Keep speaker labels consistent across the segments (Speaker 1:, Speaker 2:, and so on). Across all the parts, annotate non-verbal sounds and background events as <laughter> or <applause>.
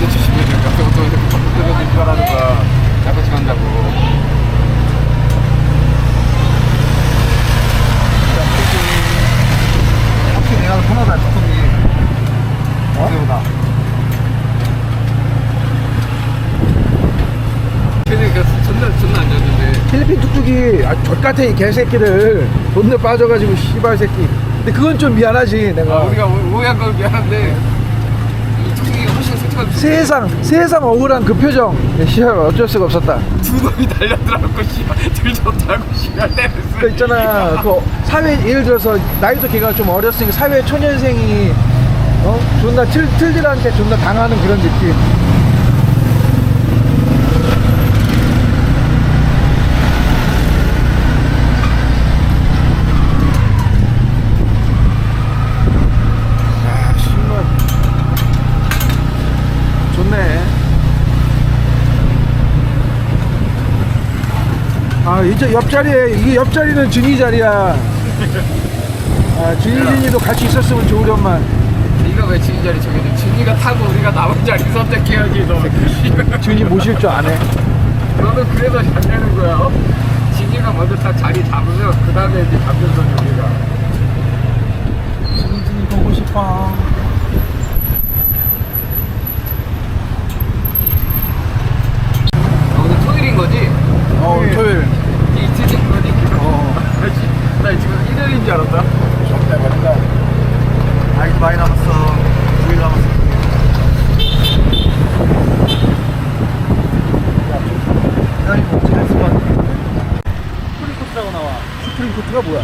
Speaker 1: 것 같아. 또 이렇게 컴퓨터가 들어가는 거야. 잡아치 간다고.
Speaker 2: 확실히 내가 편하다 조금이 어?
Speaker 1: 걔네 그 존나 존나 안 줬는데.
Speaker 2: 필리핀 뚝뚝이 아, 족같아 이 개새끼들 돈내 빠져가지고 씨발 새끼 근데 그건 좀 미안하지 내가
Speaker 1: 아, 우리가 오- 오해한 건 미안한데 이 뚝뚝이가 훨씬 솔직한
Speaker 2: 세상 세상 억울한 그 표정. 야, 씨발 어쩔 수가 없었다.
Speaker 1: 두 놈이 달려들어갖고 씨발. 들 좋다고 씨발. 때렸어.
Speaker 2: 그 있잖아. 그 사회 예를 들어서 나이도 걔가 좀 어렸으니까 사회 초년생이 어? 존나 틀 틀들한테 존나 당하는 그런 느낌 야 정말 좋네 아 이제 옆자리에 이게 옆자리는 준이 자리야 아 준이 준이도 같이 있었으면 좋으련만
Speaker 1: 네가 왜 진이 자리 정해줘? 진이가 타고 우리가 남은 자리 선택해야지 너. <laughs>
Speaker 2: 준이 모실 줄 아네
Speaker 1: 너는 그래서 잘 되는 거야. 어? 진이가 먼저 다 자리 잡으면 그 다음에 이제 잡는 거지 우리가.
Speaker 2: 준이 보고 싶어
Speaker 1: 아, 오늘 토요일인 거지?
Speaker 2: 어 토요일.
Speaker 1: 이틀인 거지?
Speaker 2: 어.
Speaker 1: 나 지- 지금 일요일인 줄 알았다.
Speaker 2: 좋다 맞다 아직도 많이 남았어. 9일 남았어. 스프링 코트라고 나와. 스프링 코트가 뭐야?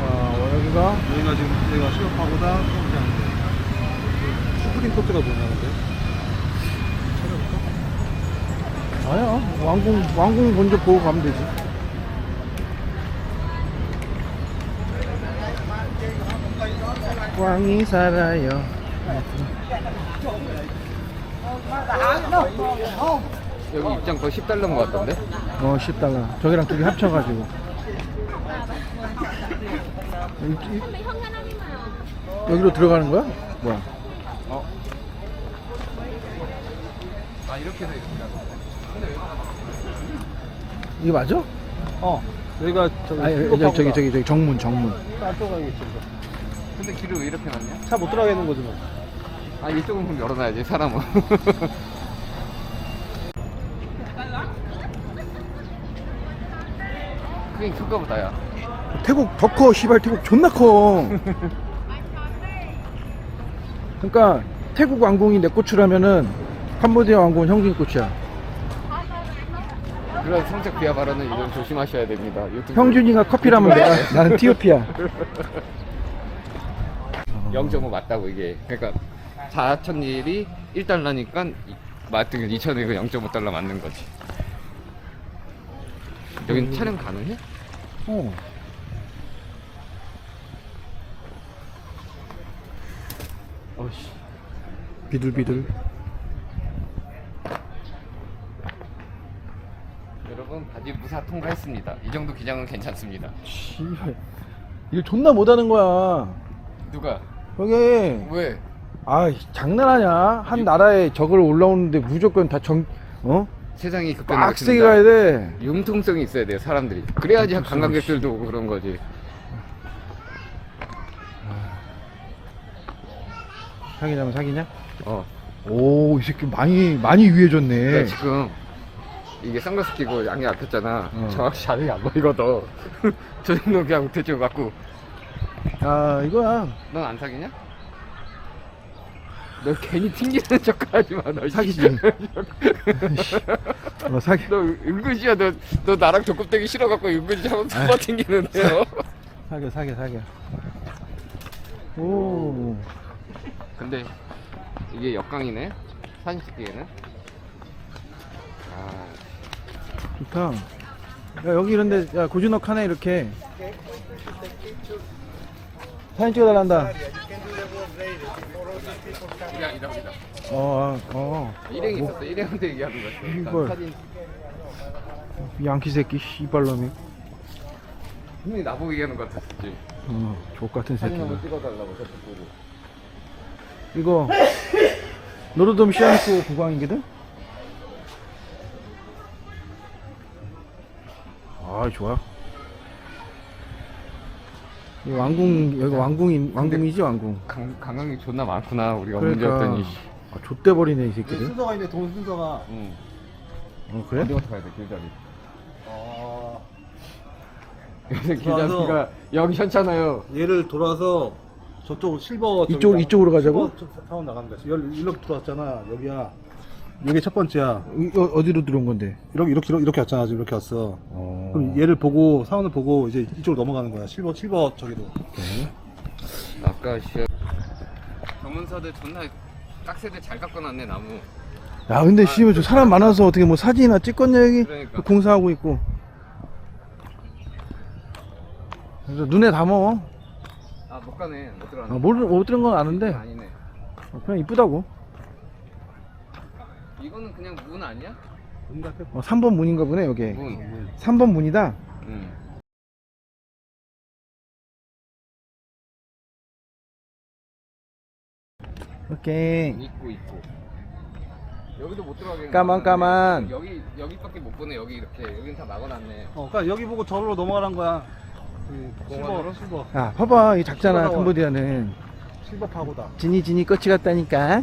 Speaker 2: 아 여기가?
Speaker 3: 여기가 지금 여기가 수협하고다 스프링 코트가 뭐냐
Speaker 2: 왕궁 왕궁 먼저 보고 가면 되지 왕이 살아요
Speaker 1: 여기 입장 거 10달러인 것 같던데?
Speaker 2: 어 10달러 저기랑 두개 합쳐가지고 여기로 들어가는 거야? 뭐야?
Speaker 1: 어? 아 이렇게 해서 이렇게
Speaker 2: 이게 맞아?
Speaker 3: 어 여기가 저기
Speaker 2: 아니 저기 저기 저기 저기 정문 정문
Speaker 3: 안쪽 가겠지
Speaker 1: 근데 길을 왜 이렇게 놨냐?
Speaker 3: 차 못 들어가겠는 거지 뭐
Speaker 1: 아 이쪽은 좀 열어놔야지 사람은 <laughs> 그게 큰가 보다 야
Speaker 2: 태국 더 커, 시발 태국 존나 커. 그러니까 태국 왕궁이 내 꽃이라면은 캄보디아 왕궁은 형준이 꽃이야.
Speaker 1: 그런 성적 비하 발언은 이건 조심하셔야 됩니다 유튜브
Speaker 2: 형준이가 커피라면 내가 나는 티오피아. <laughs>
Speaker 1: 0.5 맞다고 이게 그러니까 4천 일이 1달러니까 맞든 2천 일이 0.5달러 맞는 거지 여긴 촬영 가능해?
Speaker 2: 어.
Speaker 1: 어씨
Speaker 2: 비둘비둘.
Speaker 1: 바지 무사 통과했습니다 이 정도 기장은 괜찮습니다
Speaker 2: 시발. 일 존나 못하는 거야.
Speaker 1: 누가?
Speaker 2: 여기
Speaker 1: 왜?
Speaker 2: 아 장난하냐? 한 나라에 적을 올라오는데 무조건 다 정 어?
Speaker 1: 세상이
Speaker 2: 빡세게 가야 돼.
Speaker 1: 융통성이 있어야 돼요 사람들이 그래야지 관광객들도 오고 그런 거지
Speaker 2: 사귀냐면 사귀냐?
Speaker 1: 어
Speaker 2: 오, 이 새끼 많이 많이 유해졌네.
Speaker 1: 내가 지금 이게 선글라스 끼고 양이 앞혔잖아
Speaker 2: 어.
Speaker 1: 정확히 자세히 안 보이거든 <laughs> 저 정도 그냥 대충 갖고
Speaker 2: 아, 이거야.
Speaker 1: 넌 안 사귀냐? 너 괜히 튕기는 <laughs> 척 하지 마. 너
Speaker 2: 사귀지. <laughs> 어, 사귀.
Speaker 1: 너 은근히야 너, 너 나랑 조급되기 싫어갖고 은근히 한번 잡아 튕기는데요.
Speaker 2: 사겨, 사겨, 사겨. 오.
Speaker 1: 근데 이게 역광이네. 사진 찍기에는. 아,
Speaker 2: 좋다. 야, 여기 이런데, 야, 고즈넉 하네, 이렇게. 사진 찍어달란다. 어, 아, 어.
Speaker 1: 일행이 있었어. 일행한테 얘기하는 거였어. 일단
Speaker 2: 이걸.
Speaker 1: 사진.
Speaker 2: 양키 새끼, 씨발놈이.
Speaker 1: 분명히 나보고 얘기하는 것 같았지.
Speaker 2: 어, 족 같은
Speaker 1: 사진
Speaker 2: 새끼가.
Speaker 1: 한번 찍어달라고 저쪽 보고.
Speaker 2: 이거 노르돔 시아니코 구강이거든? 아 좋아 이 왕궁 여기 왕궁이 왕궁이지 왕궁?
Speaker 1: 강, 강강이 존나 많구나 우리가
Speaker 2: 그러니까.
Speaker 1: 문제였더니.
Speaker 2: 아, 좆대 버리네 이
Speaker 3: 여기
Speaker 2: 새끼들.
Speaker 3: 순서가 있네 돈 순서가.
Speaker 1: 응.
Speaker 2: 어 그래?
Speaker 1: 어디부터 가야 돼 길다리
Speaker 3: 아.
Speaker 1: 요새 길다리가 여기 현잖아요.
Speaker 3: 얘를 돌아서 저쪽 실버
Speaker 2: 이쪽- 이쪽으로 가자고?
Speaker 3: 사원 나가는 거지 여기 이렇게 들어왔잖아 여기야 이게 첫 번째야.
Speaker 2: 이- 어, 어디로 들어온 건데?
Speaker 3: 이렇게 이렇게 이렇게, 이렇게 왔잖아 지금 이렇게 왔어.
Speaker 2: 어...
Speaker 3: 그럼 얘를 보고 사원을 보고 이제 이쪽으로 넘어가는 거야. 실버 실버 저기로.
Speaker 1: 아까 씨 경문서들 존나 깍새들 잘 깎아놨네 나무.
Speaker 2: 야 근데 씨발 저 사람 많아서 어떻게 뭐 사진이나 찍었냐 여기?
Speaker 1: 그러니까.
Speaker 2: 공사하고 있고. 그래서 눈에 담어.
Speaker 1: 아 못 가네. 못
Speaker 2: 아,
Speaker 1: 들어가네.
Speaker 2: 뭘, 못 들은 건 아는데.
Speaker 1: 아니네.
Speaker 2: 어, 그냥 이쁘다고
Speaker 1: 이거는 그냥 문 아니야?
Speaker 3: 문 같아
Speaker 2: 어, 3번 문인가 보네 여기.
Speaker 1: 문
Speaker 2: 3번 문이다?
Speaker 1: 응.
Speaker 2: 오케이.
Speaker 1: 있고 있고. 여기도 못 들어가게
Speaker 2: 까만, 까만.
Speaker 1: 여기 여기밖에 못 보네 여기 이렇게. 여기는 다 막아놨네.
Speaker 3: 어 그러니까 여기 보고 저로 넘어가는 거야. 그 실버
Speaker 1: 공항으로?
Speaker 3: 실버.
Speaker 2: 야 봐봐 이 작잖아. 캄보디아는.
Speaker 3: 실버 파고다.
Speaker 2: 지니 지니 끝이 같다니까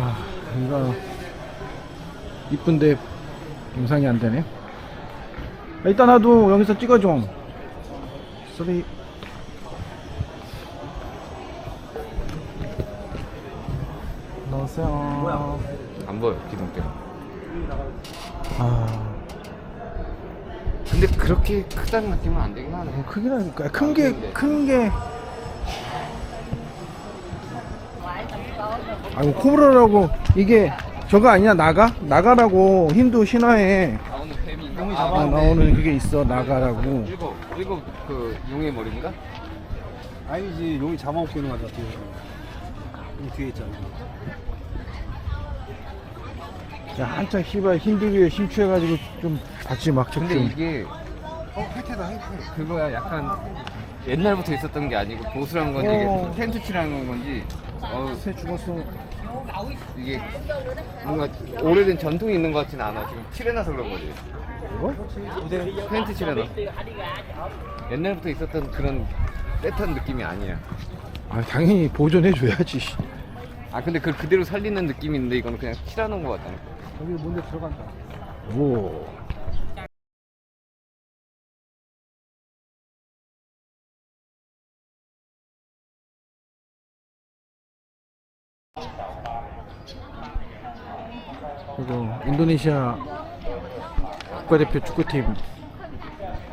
Speaker 2: 아 이거 이쁜데 영상이 안 되네. 아, 일단 나도 여기서 찍어줘. 소리 넣으세요.
Speaker 1: 안 보여 때문에
Speaker 2: 아.
Speaker 1: 근데 그렇게 크다는 느낌은 안 되긴 하네.
Speaker 2: 뭐 크긴 하니까. 큰 게 큰게 아이고 코브라라고. 이게 저거 아니야? 나가? 나가라고. 힌두 신화에.
Speaker 1: 나오는 뱀인가?
Speaker 3: 용이
Speaker 1: 아,
Speaker 2: 나오는 그게 있어. 나가라고.
Speaker 1: 일곱 일곱 그 용의 머리인가?
Speaker 3: 아니지 용이 잡아먹게 있는 거야 뒤에. 여기 뒤에 있잖아.
Speaker 2: 야 한참 씨발 힌두교에 심취해가지고 좀 같이 막
Speaker 1: 근데 이게
Speaker 3: 어 혜태다 혜태
Speaker 1: 그거야 약간 옛날부터 있었던 게 아니고 보수란 건지
Speaker 2: 어.
Speaker 1: 이게 텐트 칠하는 건지. 어,
Speaker 2: 새 죽었어.
Speaker 1: 이게 뭔가 오래된 전통이 있는 것 같지는 않아. 지금 칠해놔서 그런 거지.
Speaker 2: 이거?
Speaker 1: 텐트 칠해놔. 옛날부터 있었던 그런 떼탄 느낌이 아니야.
Speaker 2: 아 당연히 보존해줘야지
Speaker 1: 아 근데 그걸 그대로 살리는 느낌이 있는데 이거는 그냥 칠해놓은 것 같다니까
Speaker 3: 여기 뭔데 들어간다.
Speaker 2: 오 그리고 인도네시아 국가대표 축구팀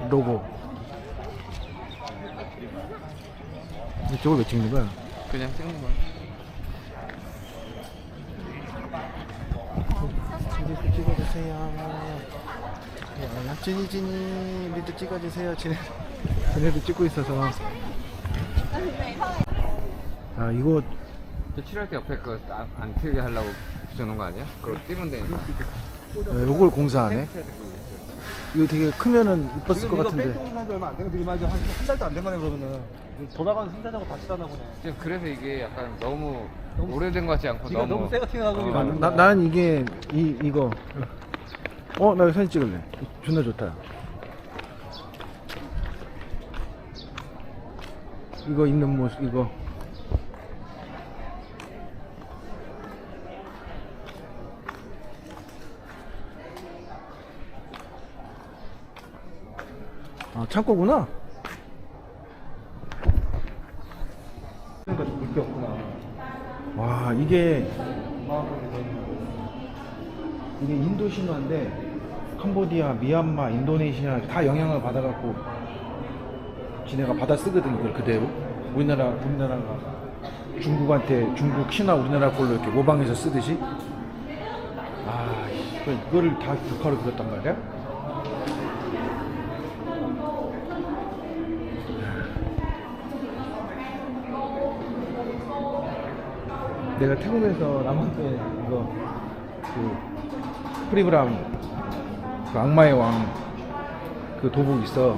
Speaker 2: 로고 이쪽을 왜 찍는 거야?
Speaker 1: 그냥 찍는 거야
Speaker 2: 우리도 찍어주세요. 찌니 찌니 우리도 찍어주세요. 지네 지네도 찍고 있어서. 아 이거
Speaker 1: 저 칠할 때 옆에 그안 트게 하려고 붙여놓은 거 아니야? 그걸 띄면 되니까
Speaker 2: 어, 요걸 공사하네. 이거 되게 크면은 이뻤을 것 같은데.
Speaker 3: 뺀지 얼마 안 되는데 이만 한, 한 달도 안 된 거네 그러면은 돌아가는 상자하고 다시 사나 보네
Speaker 1: 지금 그래서 이게 약간 너무 오래된 것 같지 않고
Speaker 3: 지가 너무 새 같은 하고
Speaker 1: 어,
Speaker 2: 아, 나, 나는 이게 이 이거. 어, 나 이거 사진 찍을래. 존나 좋다. 이거 있는 모습 이거. 창고구나.
Speaker 3: 물게 없구나
Speaker 2: 이게 이게 인도 신화인데 캄보디아, 미얀마, 인도네시아 다 영향을 받아갖고 지네가 받아 쓰거든 이걸 그대로 우리나라 우리나라가 중국한테 중국 신화 우리나라 걸로 이렇게 모방해서 쓰듯이 아 이거- 이거를 다 국화로 그렸단 말이야? 내가 태국에서 남한 때 이거 그 프리브람 그 악마의 왕 그 도복 있어.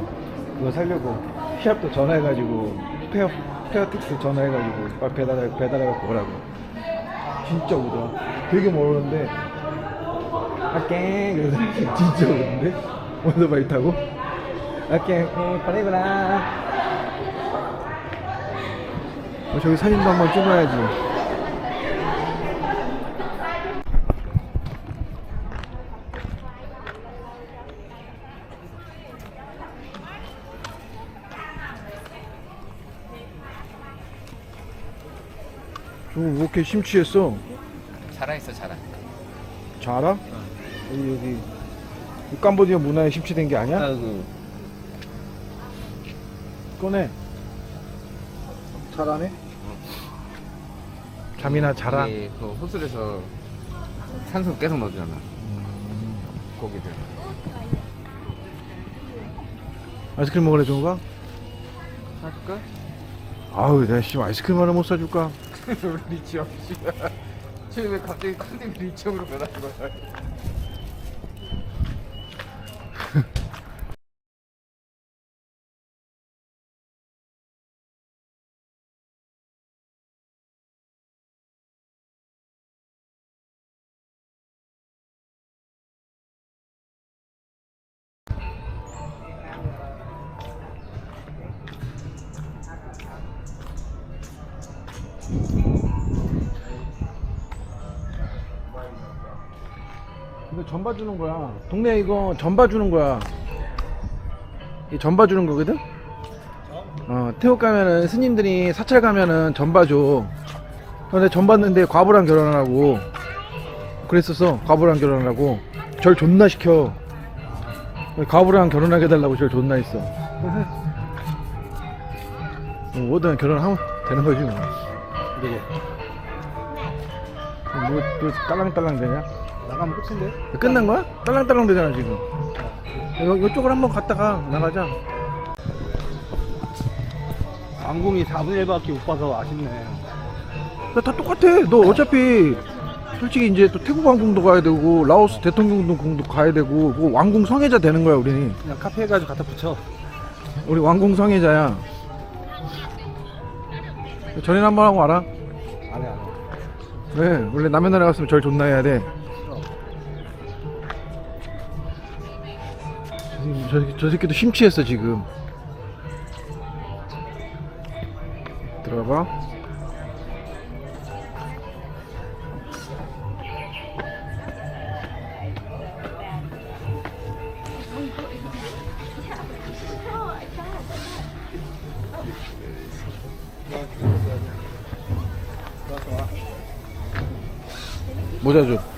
Speaker 2: 그거 살려고 시합도 전화해가지고 페어 페어 티켓 전화해가지고 빨리 배달해 배달해갖고 오라고. 진짜 오더라 되게 멀었는데 아깽 그래서 <laughs> 진짜 오는데? 오토바이 타고? 아깽 프리브람 어, 저기 사진도 한번 찍어야지 저거 왜 이렇게 심취했어?
Speaker 1: 자라있어 자라
Speaker 2: 잘 알아? 여기 여기 이 캄보디아 문화에 심취된 게 아니야?
Speaker 1: 아그
Speaker 2: 꺼내 잘하네 잠이나 자라
Speaker 1: 이게 그 호술에서 산소 계속 넣어주잖아 고기들
Speaker 2: 아이스크림 먹으래 종우가?
Speaker 1: 사줄까?
Speaker 2: 아우 내가 씨 아이스크림 하나 못 사줄까? <laughs>
Speaker 1: 우리 리치 없이 쟤왜 갑자기 컨셉 리치 형으로 변하는 거야
Speaker 2: 이거 전봐 주는 거야. 동네 이거 전봐 주는 거야. 이 전봐 주는 거거든? 어 태국 가면은 스님들이 사찰 가면은 전봐 줘. 근데 전 봤는데 과부랑 결혼하라고 그랬었어. 과부랑 결혼하라고. 절 존나 시켜. 과부랑 결혼하게 해달라고 절 존나 했어. <laughs> 뭐 뭐든 결혼하면 되는 거지 뭐
Speaker 3: 되게
Speaker 2: 뭐또 딸랑딸랑 되냐?
Speaker 3: 나가면 끝인데?
Speaker 2: 끝난 거야? 딸랑딸랑 되잖아 지금. 이거, 이쪽으로 한번 갔다가 나가자.
Speaker 3: 왕궁이 4분의 1밖에 못 봐서 아쉽네.
Speaker 2: 나 다 똑같아. 너 어차피 솔직히 이제 또 태국 왕궁도 가야 되고 라오스 대통령궁도 가야 되고 뭐 왕궁 성애자 되는 거야 우리는.
Speaker 3: 그냥 카페 가지고 갖다 붙여.
Speaker 2: 우리 왕궁 성애자야 전인 한번 하고 와라.
Speaker 3: 안 해 안 해
Speaker 2: 왜 원래 남의 나라 갔으면 절 존나 해야 돼. 저, 새끼- 저 새끼도 심취했어 지금. 들어봐 모자 줘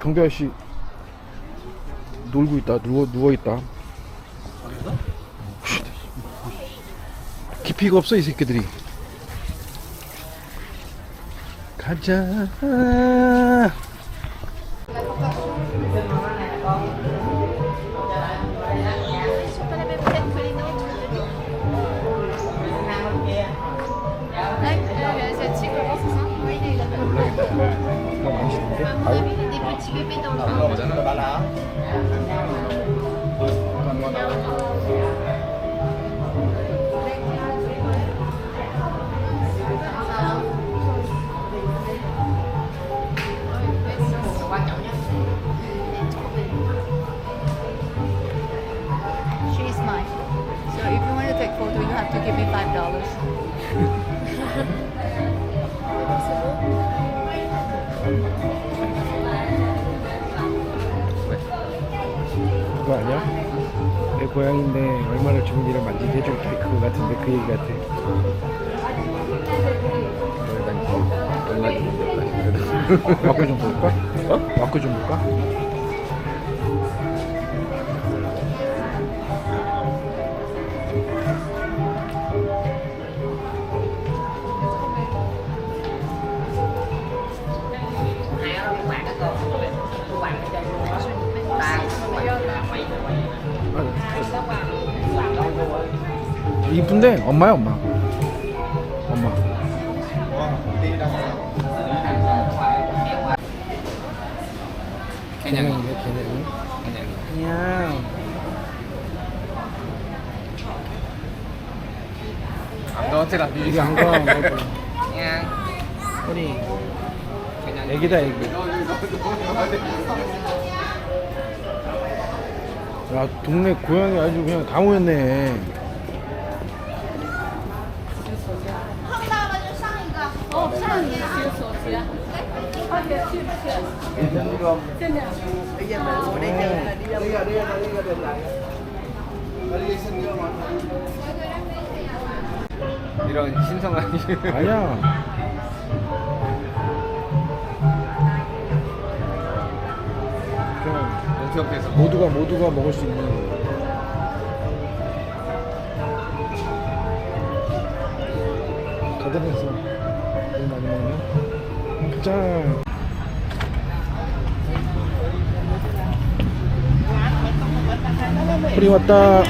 Speaker 2: 경비 아저씨 놀고 있다 누워 누워 있다 깊이가 없어 이 새끼들이 가자
Speaker 4: Đấy, c'est chic, c'est ça Oui, il est là.
Speaker 2: 나 맛있는 그거 아니야? 내 고양인데 얼마나 주문이를 만지게 해줄 때 그거 같은데 그 얘기 같아.
Speaker 1: 얼마 정도
Speaker 2: 볼까? 어? 와꾸 좀 볼까? 이쁜데? 엄마야 엄마. 엄마.
Speaker 1: 개냥이
Speaker 2: 개냥이 그냥
Speaker 1: 안 넣었더라
Speaker 2: 이게 안가
Speaker 1: 그냥
Speaker 2: 허리
Speaker 1: 그냥
Speaker 2: 애기다 애기 <laughs> 야 동네 고양이 아주 그냥 다 모였네
Speaker 4: 碰到了就上一个，哦，上一个。
Speaker 1: 이런 신성한
Speaker 2: 아니야
Speaker 1: 옆에서.
Speaker 2: 모두가 모두가 먹을 수 있는. 가든에서 너무 많이 먹냐? 짠 프리 왔다.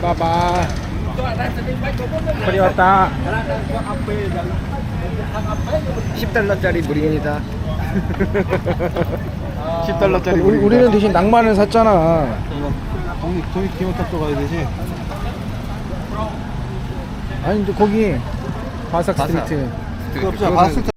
Speaker 2: 빠바 프리 왔다.
Speaker 1: 10달러짜리 물입니다 10달러짜리
Speaker 2: 우리, 우리는 대신 낭만을 샀잖아
Speaker 3: 동이 동이 기모탑도 가야 되지.
Speaker 2: 아니 근데 거기 바삭
Speaker 1: 바삭.
Speaker 2: 스트리트
Speaker 3: 그 없잖아. 바스트